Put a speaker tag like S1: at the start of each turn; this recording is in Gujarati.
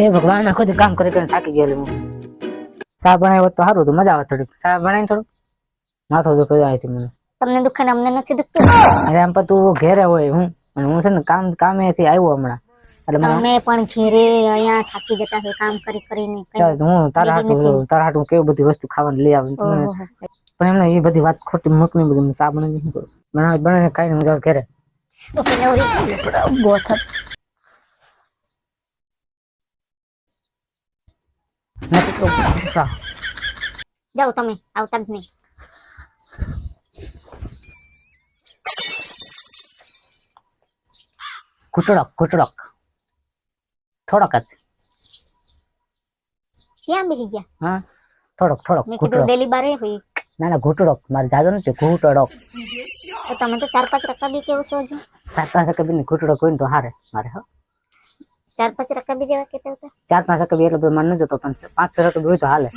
S1: એ ભગવાન આખો દી કામ કરી કરીને થાકી ગયેલી હું. ચા બનાવ્યો હોત તો સારું હતું મજા આવે થોડીક. ચા બનાવીને થોડુંક? માથો દુખે જાય હતી મને.
S2: તમને દુખે ને અમને નથી દુખતું?
S1: અરે આમ પણ તું ઘેરે હોય હું. અને હું છે ને કામ કામેથી આવ્યો હમણાં. એટલે
S2: અમે પણ ઘેરે અહીંયા થાકી જતા હોય કામ કરી કરીને
S1: હું તારા હાટું તારા હાટું કેવી બધી વસ્તુ ખાવાની લઈ આવું. પણ એમને એ બધી વાત ખોટી મૂકની બધી ચા બનાવી બનાવી બનાવીને ખાઈને હું જાઉં ઘરે.
S2: તો
S1: ગુસ્સા.
S2: જાઓ તમે આવતા જ નહીં.
S1: ઘૂંટડક ઘૂંટડક. થોડોક જ.
S2: ક્યાં બેસી ગયા?
S1: હા? થોડોક થોડોક
S2: મેં
S1: ઘૂંટડક.
S2: ડેલી બારે હોય
S1: ના ના ઘૂંટડક. મારે જાજો નથી ઘૂંટડક.
S2: તો તમે તો ચાર પાંચ રકાબી કેવું છો હજુ?
S1: ચાર પાંચ કબી ઘૂંટડક હોય ને તો હારે મારે હો.
S2: ચાર પાંચ રકાબી જેવા કેતા હતા
S1: ચાર પાંચ કબી એટલે બધું મને ન જતો પણ પાંચ છ કબી હોય તો હાલે